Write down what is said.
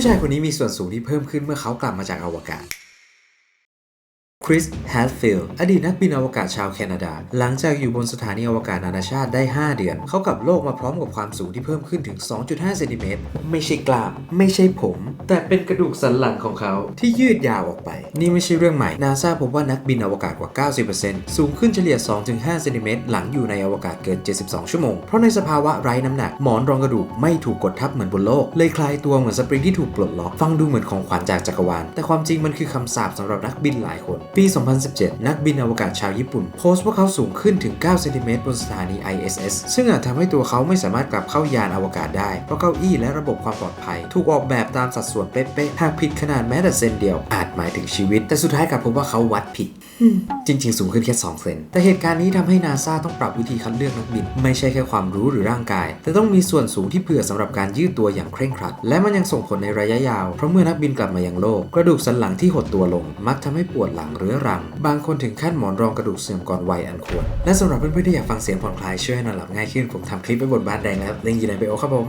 ผู้ชายคนนี้มีส่วนสูงที่เพิ่มขึ้นเมื่อเขากลับมาจากอวกาศ คริสแฮดฟิลด์อดีตนักบินอวกาศชาวแคนาดา หลังจากอยู่บนสถานีอวกาศนานาชาติได้ 5 เดือน เขากับโลกมาพร้อมกับความสูงที่เพิ่มขึ้นถึง 2.5 เซนติเมตร ไม่ใช่กล้าม ไม่ใช่ผม แต่เป็นกระดูกสันหลังของเขาที่ยืดยาวออกไป นี่ไม่ใช่เรื่องใหม่ นาซาพบว่านักบินอวกาศกว่า 90%สูงขึ้นเฉลี่ย 2-5 เซนติเมตรหลังอยู่ในอวกาศเกิน 72 ชั่วโมง เพราะในสภาวะไร้น้ำหนักหมอนรองกระดูกไม่ถูกกดทับเหมือนบนโลก เลยคลายตัวเหมือนสปริงที่ถูกปลดล็อก ฟังดูเหมือนของขวัญจากจักรวาล แต่ความจริงมันคือคำสาปสำหรับนักบินหลายคนปี 2017 นักบินอวกาศชาวญี่ปุ่น โพสต์ว่าเขาสูงขึ้นถึง 9 เซนติเมตรบนสถานี ISS ซึ่งอาจทำให้ตัวเขาไม่สามารถกลับเข้ายานอวกาศได้ เพราะเก้าอี้และระบบความปลอดภัย ถูกออกแบบตามสัดส่วนเป๊ะๆ หากผิดขนาดแม้แต่เซนเดียวอาจหมายถึงชีวิต แต่สุดท้ายกลับพบว่าเขาวัดผิด จริง ๆ สูงขึ้นแค่ 2 เซน แต่เหตุการณ์นี้ทำให้นาซาต้องปรับวิธีคัดเลือกนักบิน ไม่ใช่แค่ความรู้หรือร่างกาย แต่ต้องมีส่วนสูงที่เผื่อสำหรับการยืดตัวอย่างเคร่งครัด และมันยังส่งผลในระยะยาว เพราะเมื่อนักบินกลับมายังโลก กระดูกสันหลังที่หดตัวลง มักทำให้ปวดหลังเรื้อรัง บางคนถึงขั้นหมอนรองกระดูกเสื่อมก่อนวัยอันควร และสำหรับเพื่อนๆที่อยากฟังเสียงผ่อนคลายช่วยให้นอนหลับง่ายขึ้นผมทำคลิปไว้บนบ้าร์แดงแล้วลิงก์อยู่ในไบโอครับผม